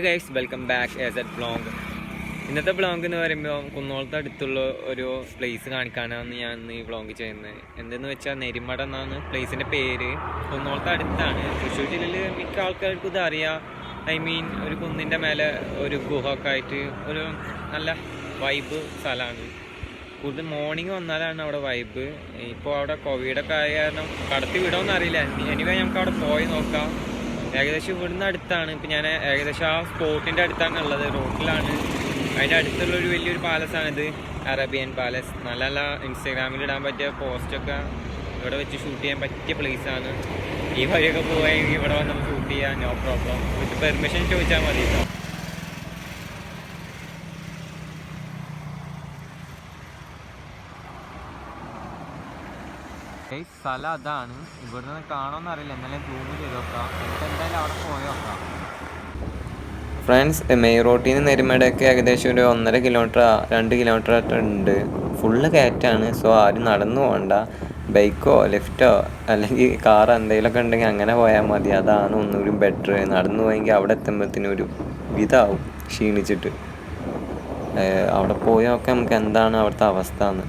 Guys welcome back as a blog ഇന്നത്തെ blog എന്ന് പറയുമ്പോൾ കുന്നോളത്ത് അടുത്തുള്ള ഒരു പ്ലേസ് കാണിക്കാനാണ് ഞാൻ ഇന്ന് ഈ ബ്ലോഗ് ചെയ്യുന്നത്. എന്തെന്ന് വെച്ചാൽ നെരിമട എന്നാണ് പ്ലേസിന്റെ പേര്. കുന്നോളത്ത് അടുത്താണ്. തൃശ്ശൂർ ജില്ലയിൽ മിക്ക ആൾക്കാർക്കും ഇത് അറിയാം. ഐ മീൻ ഒരു കുന്നിന്റെ മേലെ ഒരു ഗുഹ ഒക്കെ ആയിട്ട് ഒരു നല്ല വൈബ് സ്ഥലമാണ്. കൂടുതൽ മോർണിംഗ് വന്നാലാണ് അവിടെ വൈബ് ഇപ്പോൾ അവിടെ കോവിഡൊക്കെ ആയ കാരണം കടത്തി വിടുമെന്നറിയില്ല എനിവേ നമുക്ക് അവിടെ പോയി നോക്കാം. ഏകദേശം ഇവിടുന്ന് അടുത്താണ്. ഇപ്പം ഞാൻ ഏകദേശം ആ സ്പോട്ടിന്റെ അടുത്താണ് ഉള്ളത്. റോട്ടിലാണ്. അതിന്റെ അടുത്തുള്ള ഒരു വലിയൊരു പാലസാണിത്. Arabian palace. നല്ല നല്ല ഇൻസ്റ്റാഗ്രാമിൽ ഇടാൻ പറ്റിയ പോസ്റ്റൊക്കെ ഇവിടെ വെച്ച് ഷൂട്ട് ചെയ്യാൻ പറ്റിയ പ്ലേസാണ് ഈ വഴിയൊക്കെ പോവുകയെങ്കിൽ ഇവിടെ വന്ന് ഷൂട്ട് ചെയ്യാൻ നോ പ്രോബ്ലം വിത്ത് പെർമിഷൻ ചോദിച്ചാൽ മതി കേട്ടോ ഈ സ്ഥലം അതാണ്. ഇവിടെ നിന്ന് കാണുമെന്നറിയില്ല എന്നാലും സൂം ചെയ്ത്. നോക്കാം എന്തായാലും അവിടെ പോയി നോക്കാം. ഫ്രണ്ട്സ് മെയിൻ റോട്ടിൽ നിന്ന് നെരുമടയൊക്കെ ഏകദേശം ഒരു ഒന്നര കിലോമീറ്റർ രണ്ട് കിലോമീറ്റർ ഉണ്ട്. ഫുള്ള് കയറ്റാണ്. സോ ആരും നടന്നു പോകണ്ട. ബൈക്കോ ലിഫ്റ്റോ അല്ലെങ്കിൽ കാർ എന്തെങ്കിലുമൊക്കെ ഉണ്ടെങ്കിൽ അങ്ങനെ പോയാൽ മതി. അതാണ് ഒന്നുകൂടി ബെറ്റർ നടന്നു പോയെങ്കിൽ അവിടെ എത്തുമ്പോഴത്തേനും ഒരു ഇതാവും ക്ഷീണിച്ചിട്ട്. അവിടെ പോയൊക്കെ നമുക്ക് എന്താണ് അവിടുത്തെ അവസ്ഥ എന്ന്.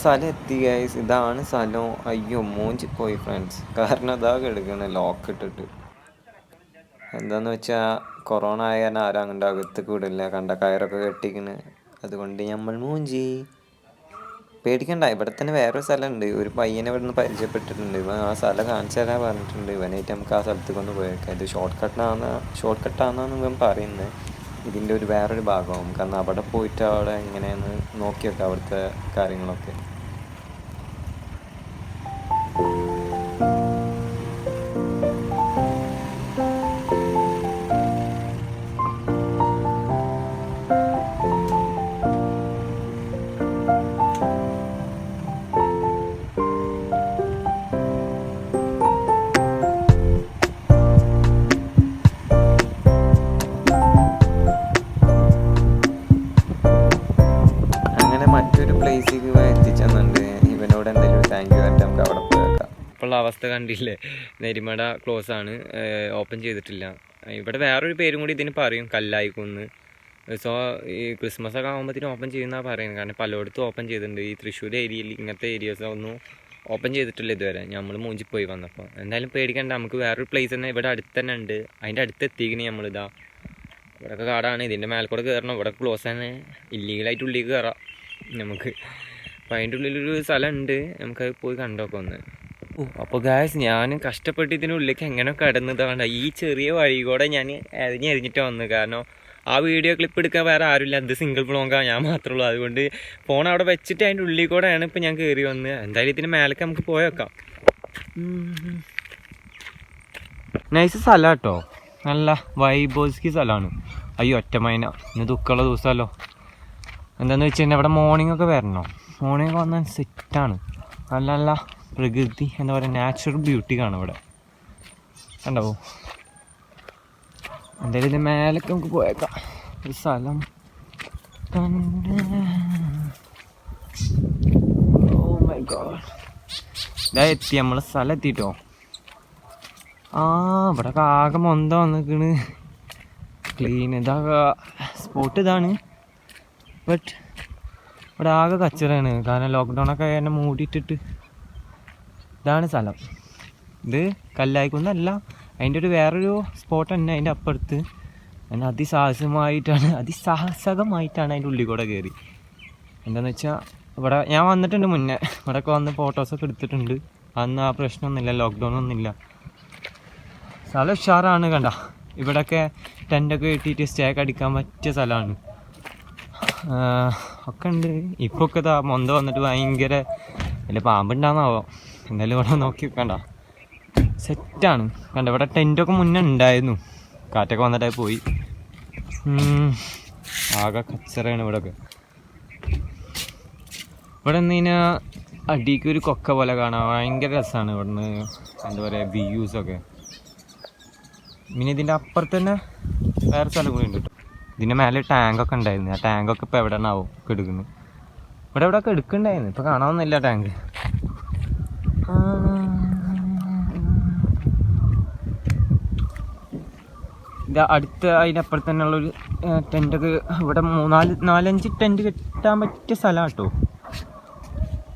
സ്ഥലം എത്തി ഗൈസ് ഇതാണ് സ്ഥലം. അയ്യോ മൂഞ്ചി പോയി ഫ്രണ്ട്സ് കാരണം ഇതാ കിടക്കണ ലോക്ക് ഇട്ടിട്ട്. എന്താന്ന് വെച്ചാൽ കൊറോണ ആയ കാരണം ആരും അങ്ങോട്ട് അകത്തേക്ക് വിടില്ല കണ്ട കയറൊക്കെ കെട്ടിക്കണ്. അതുകൊണ്ട് നമ്മൾ മൂഞ്ചി പേടിക്കണ്ട ഇവിടെ തന്നെ വേറൊരു സ്ഥലമുണ്ട്. ഒരു പയ്യനെ ഇവിടെ നിന്ന് പരിചയപ്പെട്ടിട്ടുണ്ട്. ഇവൻ ആ സ്ഥലം കാണിച്ചു തരാൻ പറഞ്ഞിട്ടുണ്ട്. ഇവനായിട്ട് നമുക്ക് ആ സ്ഥലത്ത് കൊണ്ട് പോയേക്കാം. ഇത് ഷോർട്ട് കട്ടാണ് ഷോർട്ട് കട്ടാണെന്നാണ് ഇവൻ പറയുന്നത് ഇതിന്റെ ഒരു വേറൊരു ഭാഗമാകും കാരണം അവിടെ പോയിട്ട് അവിടെ എങ്ങനെയാണ് നോക്കിയൊക്കെ അവിടുത്തെ കാര്യങ്ങളൊക്കെ. അവസ്ഥ കണ്ടില്ലേ? നെരിമട ക്ലോസ് ആണ്. ഓപ്പൺ ചെയ്തിട്ടില്ല. ഇവിടെ വേറൊരു പേരും കൂടി ഇതിന് പറയും കല്ലായിക്കുന്ന്. സോ ഈ ക്രിസ്മസ് ഒക്കെ ആകുമ്പോഴത്തേനും ഓപ്പൺ ചെയ്യുന്നതാണ് പറയുന്നത്. കാരണം പലയിടത്തും ഓപ്പൺ ചെയ്തിട്ടുണ്ട്. ഈ തൃശ്ശൂർ ഏരിയയിൽ ഇങ്ങനത്തെ ഏരിയസ് ഒന്നും ഓപ്പൺ ചെയ്തിട്ടില്ല ഇതുവരെ. നമ്മൾ മൂഞ്ചി പോയി വന്നപ്പോൾ എന്തായാലും പേടിക്കണ്ട. നമുക്ക് വേറൊരു പ്ലേസ് തന്നെ ഇവിടെ അടുത്ത് തന്നെ ഉണ്ട്. അതിന്റെ അടുത്ത് എത്തിക്കണേ നമ്മളിതാ ഇവിടെയൊക്കെ കാടാണ്. ഇതിന്റെ മേൽക്കൂടെ കൂടെ കയറണം ഇവിടെ ക്ലോസ് തന്നെ. ഇല്ലീഗലായിട്ട് ഉള്ളിലേക്ക് കയറാം നമുക്ക്. അപ്പം അതിന്റെ ഉള്ളിലൊരു സ്ഥലമുണ്ട് നമുക്കത് പോയി കണ്ടോക്കെ ഒന്ന്. അപ്പോൾ ഗായസ് ഞാൻ കഷ്ടപ്പെട്ട് ഇതിനുള്ളിലേക്ക് എങ്ങനെ കടന്നതാണ്? ഈ ചെറിയ വഴി കൂടെ ഞാൻ എറിഞ്ഞ് എറിഞ്ഞിട്ട് വന്നു കാരണം ആ വീഡിയോ ക്ലിപ്പ് എടുക്കാൻ വേറെ ആരുമില്ല. അത് സിംഗിൾ ബ്ലോങ്കാണ് ഞാൻ മാത്രമേ ഉള്ളൂ. അതുകൊണ്ട് ഫോൺ അവിടെ വെച്ചിട്ട് അതിന്റെ ഉള്ളിൽ കൂടെയാണ് ഇപ്പം ഞാൻ കയറി വന്ന് എന്തായാലും ഇതിന് മേലേക്ക് നമുക്ക് പോയേക്കാം നൈസ് സ്ഥലം കേട്ടോ നല്ല വൈബോസ്കി സ്ഥലമാണ് അയ്യോ ഒറ്റമൈന. ഇന്ന് ദുഃഖമുള്ള ദിവസമല്ലോ. എന്താണെന്ന് വെച്ച് കഴിഞ്ഞാൽ ഇവിടെ മോർണിംഗ് ഒക്കെ വരണോ? മോർണിംഗ് വന്നാൽ സെറ്റാണ് നല്ല നല്ല പ്രകൃതി എന്താ പറയുക നാച്ചുറൽ ബ്യൂട്ടി കാണും ഇവിടെ. കണ്ടോ? എന്തായാലും ഇത് മേലൊക്കെ നമുക്ക് പോയേക്കാം. ഒരു സ്ഥലം ഓ മൈ ഗോഡ് ഇതാ എത്തി നമ്മളെ സ്ഥലം എത്തിട്ടോ. ആ ഇവിടെ ആകെ മൊന്ത വന്നിക്കണ്. ക്ലീൻ ഇതാ സ്പോട്ട് ഇതാണ്. ബട്ട് ഇവിടെ ആകെ കച്ചറാണ് കാരണം ലോക്ക്ഡൗൺ ഒക്കെ എന്നെ മൂടിയിട്ടിട്ട് ഇതാണ് സ്ഥലം. ഇത് കല്ലായിക്കുന്നല്ല അതിന്റെ ഒരു വേറൊരു സ്പോട്ട് തന്നെ അതിന്റെ അപ്പുറത്ത്. അതിന് അതിസാഹസമായിട്ടാണ് അതിസാഹസകമായിട്ടാണ് അതിന്റെ ഉള്ളിൽ കൂടെ കയറി. എന്താണെന്ന് വെച്ചാൽ ഇവിടെ ഞാൻ വന്നിട്ടുണ്ട് മുന്നേ. ഇവിടെയൊക്കെ വന്ന് ഫോട്ടോസൊക്കെ എടുത്തിട്ടുണ്ട്. അന്ന് ആ പ്രശ്നമൊന്നുമില്ല ലോക്ക്ഡൗൺ ഒന്നുമില്ല. സ്ഥലം ഉഷാറാണ് കണ്ട. ഇവിടെയൊക്കെ ടെന്റൊക്കെ കെട്ടിയിട്ട് സ്റ്റേ ഒക്കെ അടിക്കാൻ പറ്റിയ സ്ഥലമാണ്. ഒക്കെ ഉണ്ട്. ഇതാ മൊന്ത വന്നിട്ട് ഭയങ്കര വല്ല പാമ്പുണ്ടാന്നാവോ? എന്തായാലും ഇവിടെ നോക്കി വെക്കണ്ട സെറ്റാണ്. കണ്ട ഇവിടെ ടെന്റൊക്കെ മുന്നേ ഉണ്ടായിരുന്നു. കാറ്റൊക്കെ വന്നിട്ടായി പോയി. ആകെ കച്ചറയാണ് ഇവിടെയൊക്കെ ഇവിടെ നിന്ന് കഴിഞ്ഞാൽ അടിക്ക് ഒരു കൊക്ക പോലെ കാണാം. ഭയങ്കര രസമാണ് ഇവിടുന്ന് എന്താ പറയുക വ്യൂസൊക്കെ പിന്നെ ഇതിന്റെ അപ്പുറത്ത് തന്നെ വേറെ സ്ഥലം കൂടി ഉണ്ട് കേട്ടോ. ഇതിന്റെ മേലെ ടാങ്കൊക്കെ ഉണ്ടായിരുന്നു. ആ ടാങ്കൊക്കെ ഇപ്പോൾ എവിടെ നിന്നാവും കെടുക്കുന്നത് ഇവിടെ ഇവിടെ ഒക്കെ എടുക്കണ്ടായിരുന്നു. ഇപ്പൊ കാണാവുന്നില്ല ടാങ്ക് അടുത്ത തന്നെ തന്നെയുള്ളൊരു ടെന്റൊക്കെ ഇവിടെ മൂന്നാൽ നാലഞ്ച് ടെന്റ് കെട്ടാൻ പറ്റിയ സ്ഥലമാണ് കേട്ടോ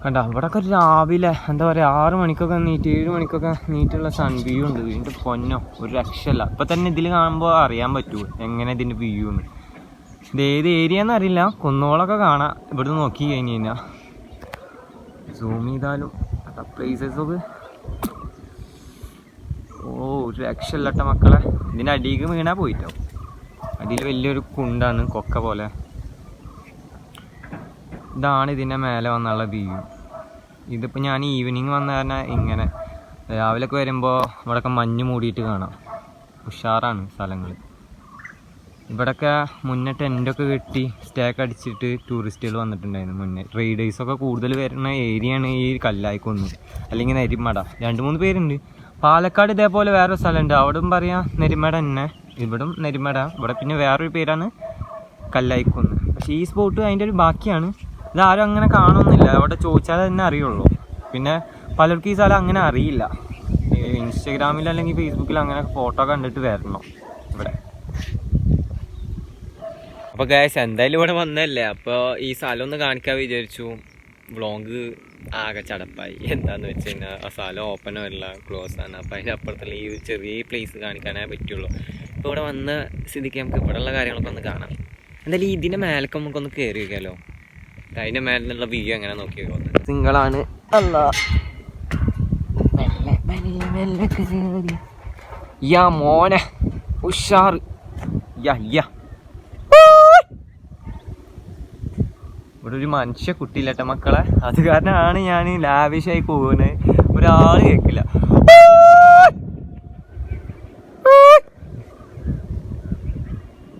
കണ്ട? ഇവിടെയൊക്കെ രാവിലെ എന്താ പറയുക ആറ് മണിക്കൊക്കെ നീറ്റ് ഏഴ് മണിക്കൊക്കെ നീറ്റുള്ള സൺ വ്യൂ ഉണ്ട്. ഇതിന്റെ പൊന്നോ? ഒരു രക്ഷയില്ല. ഇപ്പം തന്നെ ഇതിൽ കാണുമ്പോൾ അറിയാൻ പറ്റുമോ എങ്ങനെ ഇതിന്റെ വ്യൂ എന്ന് ഇത് ഏത് ഏരിയ എന്നറിയില്ല കുന്നോളൊക്കെ കാണാം. ഇവിടുന്ന് നോക്കി കഴിഞ്ഞ് കഴിഞ്ഞാൽ സൂം ചെയ്താലും പ്ലേസസ് ഒക്കെ. ഓ ഒരു രക്ഷയില്ലട്ട മക്കളെ. ഇതിന്റെ അടിയിലേക്ക് വീണാൽ പോയിട്ടോ? അടിയിൽ വലിയൊരു കുണ്ടാണ് കൊക്ക പോലെ. ഇതാണ് ഇതിന്റെ മേലെ വന്നുള്ള വ്യൂ ഇതിപ്പോൾ ഞാൻ ഈവനിങ് വന്ന കാരണം ഇങ്ങനെ. രാവിലെയൊക്കെ വരുമ്പോൾ ഇവിടെയൊക്കെ മഞ്ഞ് മൂടിയിട്ട് കാണാം. ഉഷാറാണ് സ്ഥലങ്ങൾ ഇവിടെയൊക്കെ മുന്നേ ടെന്റൊക്കെ കെട്ടി സ്റ്റേക്ക് അടിച്ചിട്ട് ടൂറിസ്റ്റുകൾ വന്നിട്ടുണ്ടായിരുന്നു മുന്നേ. റൈഡേഴ്സൊക്കെ കൂടുതൽ വരുന്ന ഏരിയയാണ് ഈ കല്ലായിക്കൊന്ന് അല്ലെങ്കിൽ നെരിമട. രണ്ട് മൂന്ന് പേരുണ്ട്. പാലക്കാട് ഇതേപോലെ വേറൊരു സ്ഥലമുണ്ട്. അവിടും പറയാം നെരിമട തന്നെ. ഇവിടും നെരിമട. ഇവിടെ പിന്നെ വേറൊരു പേരാണ് കല്ലായിക്കൊന്ന്. പക്ഷേ ഈ സ്പോട്ട് അതിന്റെ ഒരു ബാക്കിയാണ്. ഇതാരും അങ്ങനെ കാണുന്നില്ല. അവിടെ ചോദിച്ചാൽ തന്നെ അറിയുള്ളൂ. പിന്നെ പലർക്കും ഈ സ്ഥലം അങ്ങനെ അറിയില്ല. ഇൻസ്റ്റഗ്രാമിൽ അല്ലെങ്കിൽ ഫേസ്ബുക്കിൽ അങ്ങനെ ഫോട്ടോ കണ്ടിട്ട് വരണം ഇവിടെ അപ്പോൾ ഗായസ് എന്തായാലും ഇവിടെ വന്നല്ലേ അപ്പോൾ ഈ സ്ഥലം ഒന്ന് കാണിക്കാൻ വിചാരിച്ചു. വ്ളോഗ് ആകെ ചടപ്പായി. എന്താന്ന് വെച്ച് കഴിഞ്ഞാൽ ആ സ്ഥലം ഓപ്പൺ വരില്ല ക്ലോസ് ആണ്. അപ്പോൾ അതിന്റെ അപ്പുറത്തുള്ള ഈ ഒരു ചെറിയ പ്ലേസ് കാണിക്കാനേ പറ്റുള്ളൂ. അപ്പോൾ ഇവിടെ വന്ന സ്ഥിതിക്ക് നമുക്ക് ഇവിടെയുള്ള കാര്യങ്ങളൊക്കെ ഒന്ന് കാണാം. എന്തായാലും ഇതിന്റെ നമുക്ക് നമുക്കൊന്ന് കയറി വെക്കാലോ അതിന്റെ മേലെ നിന്നുള്ള വ്യൂ എങ്ങനെ നോക്കി സിംഗിളാണ് അല്ല യാ മോനെ ഉഷാർ യാ യാ. ഇവിടെ ഒരു മനുഷ്യ കുട്ടിയില്ലട്ട മക്കളെ. അത് കാരണമാണ് ഞാൻ ലാവിഷായി പോകുന്നത് ഒരാൾ കേൾക്കില്ല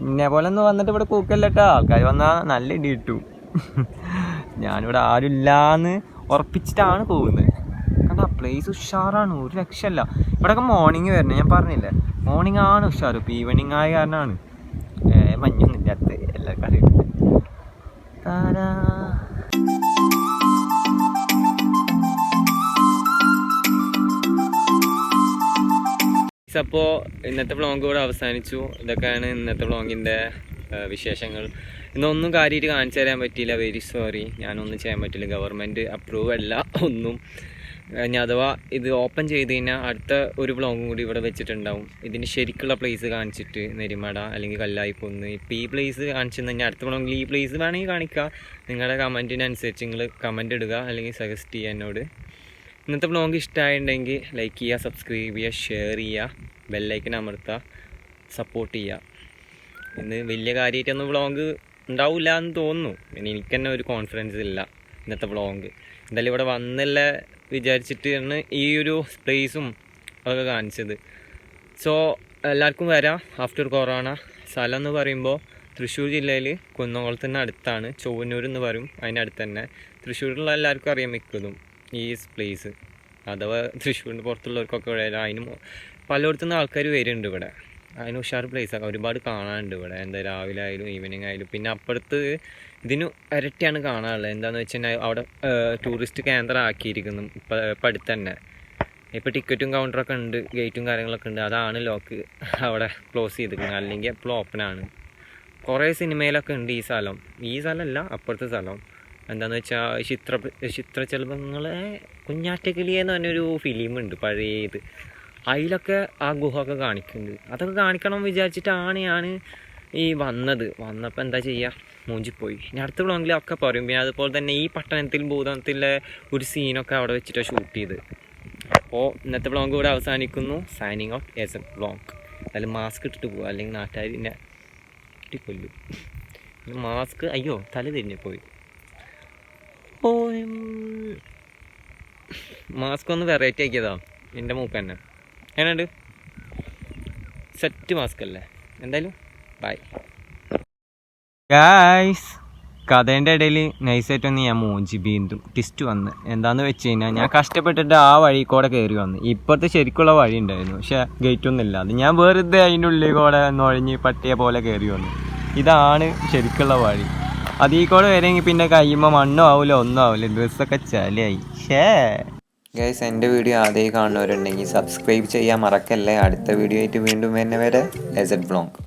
ഇന്നേ പോലെ ഒന്ന് വന്നിട്ട് ഇവിടെ കൂക്കല്ലട്ടാ ആൾക്കാർ വന്നാൽ നല്ല ഇടി കിട്ടും. ഞാനിവിടെ ആരുമില്ലാന്ന് ഉറപ്പിച്ചിട്ടാണ് പോകുന്നത് കണ്ടാ പ്ലേസ് ഉഷാറാണ്. ഒരു രക്ഷയല്ല. ഇവിടെയൊക്കെ മോർണിംഗ് വരണേ. ഞാൻ പറഞ്ഞില്ലേ? മോർണിംഗ് ആണ് ഉഷാറ്. ഇപ്പം ഈവനിങ് ആയ കാരണമാണ്. മഞ്ഞൊന്നും ഇല്ലാത്ത എല്ലാവർക്കും അറിയാം. താരാ. അപ്പോൾ ഇന്നത്തെ വ്ളോഗ് ഇവിടെ അവസാനിച്ചു. ഇതൊക്കെയാണ് ഇന്നത്തെ വ്ളോഗിന്റെ വിശേഷങ്ങൾ. ഇന്നൊന്നും കാര്യമായിട്ട് കാണിച്ചു തരാൻ പറ്റിയില്ല. വെരി സോറി ഞാനൊന്നും ചെയ്യാൻ പറ്റില്ല. ഗവൺമെന്റ് അപ്രൂവ് അല്ല. ഒന്നും. ഇനി അഥവാ ഇത് ഓപ്പൺ ചെയ്ത് കഴിഞ്ഞാൽ അടുത്ത ഒരു വ്ളോഗും കൂടി ഇവിടെ വെച്ചിട്ടുണ്ടാവും. ഇതിന്റെ ശരിക്കുള്ള പ്ലേസ് കാണിച്ചിട്ട് നെരിമട അല്ലെങ്കിൽ കല്ലായിപ്പൊന്ന്. ഇപ്പം ഈ പ്ലേസ് കാണിച്ചു കഴിഞ്ഞാൽ അടുത്ത വ്ളോഗിൽ ഈ പ്ലേസ് വേണമെങ്കിൽ കാണിക്കുക നിങ്ങളുടെ കമന്റിനനുസരിച്ച് നിങ്ങൾ കമന്റ് ഇടുക അല്ലെങ്കിൽ സജസ്റ്റ് ചെയ്യുക എന്നോട്. ഇന്നത്തെ വ്ളോഗ് ഇഷ്ടമായിട്ടുണ്ടെങ്കിൽ ലൈക്ക് ചെയ്യുക സബ്സ്ക്രൈബ് ചെയ്യുക ഷെയർ ചെയ്യുക ബെല്ലൈക്കൻ അമർത്തുക സപ്പോർട്ട് ചെയ്യുക ഇന്ന് വലിയ കാര്യമായിട്ടൊന്നും വ്ളോഗ് ഉണ്ടാവില്ല എന്ന് തോന്നുന്നു. ഇനി തന്നെ ഒരു കോൺഫിഡൻസ് ഇല്ല ഇന്നത്തെ വ്ളോഗ് എന്തായാലും ഇവിടെ വന്നല്ല വിചാരിച്ചിട്ടാണ് ഈ ഒരു പ്ലേസും അതൊക്കെ കാണിച്ചത്. സോ എല്ലാവർക്കും വരാം ആഫ്റ്റർ കൊറോണ സ്ഥലം എന്ന് പറയുമ്പോൾ തൃശ്ശൂർ ജില്ലയിൽ കുന്നംകുളത്തിന് അടുത്താണ്. ചൊവ്വന്നൂർ എന്ന് പറയും. അതിനടുത്ത് തന്നെ. തൃശ്ശൂരിലുള്ള എല്ലാവർക്കും അറിയാൻ മിക്കതും ഈ പ്ലേസ് അഥവാ തൃശ്ശൂരിന് പുറത്തുള്ളവർക്കൊക്കെ ഇവിടെ അതിന് പലയിടത്തു നിന്ന് ആൾക്കാർ വരുന്നുണ്ട് ഇവിടെ. അതിന് ഉഷാർ പ്ലേസൊക്കെ ഒരുപാട് കാണാനുണ്ട് ഇവിടെ. എന്താ രാവിലെ ആയാലും ഈവനിങ് ആയാലും. പിന്നെ അപ്പുറത്ത് ഇതിന് ഇരട്ടിയാണ് കാണാനുള്ളത്. എന്താണെന്ന് വെച്ച് കഴിഞ്ഞാൽ അവിടെ ടൂറിസ്റ്റ് കേന്ദ്രം ആക്കിയിരിക്കുന്നു. ഇപ്പം ഇപ്പം അടുത്ത് തന്നെ. ഇപ്പോൾ ടിക്കറ്റും കൗണ്ടറൊക്കെ ഉണ്ട് ഗേറ്റും കാര്യങ്ങളൊക്കെ ഉണ്ട്. അതാണ് ലോക്ക് അവിടെ ക്ലോസ് ചെയ്തിരിക്കുന്നത്. അല്ലെങ്കിൽ എപ്പോഴും ആണ്. കുറേ സിനിമയിലൊക്കെ ഉണ്ട് ഈ സ്ഥലം. ഈ സ്ഥലമല്ല അപ്പുറത്തെ സ്ഥലം. എന്താണെന്ന് വെച്ചാൽ ചിത്ര ചിത്രചലഭങ്ങളെ കുഞ്ഞാറ്റക്കിളി എന്ന് പറഞ്ഞൊരു ഫിലിമുണ്ട് പഴയത്. അതിലൊക്കെ ആ ഗുഹ ഒക്കെ കാണിക്കുന്നുണ്ട്. അതൊക്കെ കാണിക്കണം വിചാരിച്ചിട്ടാണ് ഞാൻ ഈ വന്നത്. വന്നപ്പോൾ എന്താ ചെയ്യുക മൂഞ്ചിപ്പോയി. ഇനി അടുത്ത വ്ളോഗിൽ ഒക്കെ പറയും. പിന്നെ അതുപോലെ തന്നെ ഈ പട്ടണത്തിൽ ഭൂതത്തിലെ ഒരു സീനൊക്കെ അവിടെ വെച്ചിട്ടാണ് ഷൂട്ട് ചെയ്ത്. അപ്പോൾ ഇന്നത്തെ വ്ളോഗ് ഇവിടെ അവസാനിക്കുന്നു. Signing out S A vlog അതിൽ മാസ്ക് ഇട്ടിട്ട് പോകുക അല്ലെങ്കിൽ നാട്ടുകാരിനെ കൊല്ലും മാസ്ക് അയ്യോ തല തിരിഞ്ഞു പോയി. ഓ മാസ്ക് ഒന്ന് വെറൈറ്റി ആക്കിയതാ. എന്റെ മൂക്ക് തന്നെ. എങ്ങനെയുണ്ട്? സെറ്റ് മാസ്ക് അല്ലേ? എന്തായാലും ബൈ ഗായ്സ് കഥേന്റെ ഇടയിൽ നൈസായിട്ടൊന്ന് ഞാൻ മോഞ്ചി ബീന്തു ടിസ്റ്റ് വന്ന്. എന്താന്ന് വെച്ച് കഴിഞ്ഞാൽ ഞാൻ കഷ്ടപ്പെട്ടിട്ട് ആ വഴി കൂടെ കയറി വന്നു. ഇപ്പോഴത്തെ ശരിക്കുള്ള വഴി ഉണ്ടായിരുന്നു. പക്ഷെ ഗേറ്റ് ഒന്നും ഇല്ല. അത് ഞാൻ വെറുതെ അതിന്റെ ഉള്ളിൽ കൂടെ നുഴഞ്ഞ് പട്ടിയെ പോലെ കയറി വന്നു. ഇതാണ് ശരിക്കുള്ള വഴി. അതീ കൂടെ വരെങ്കിൽ പിന്നെ കയ്യുമ്പോൾ മണ്ണും ആവില്ല ഒന്നും ആവില്ല ഡ്രസ്സൊക്കെ ചലയായി ഷേ ഗൈസ് എന്റെ വീഡിയോ ആദ്യമായി കാണുന്നവരുണ്ടെങ്കിൽ സബ്സ്ക്രൈബ് ചെയ്യാൻ മറക്കല്ലേ. അടുത്ത വീഡിയോ ആയിട്ട് വീണ്ടും വരുന്നവരെ എസ് എഡ് ബ്ലോഗ്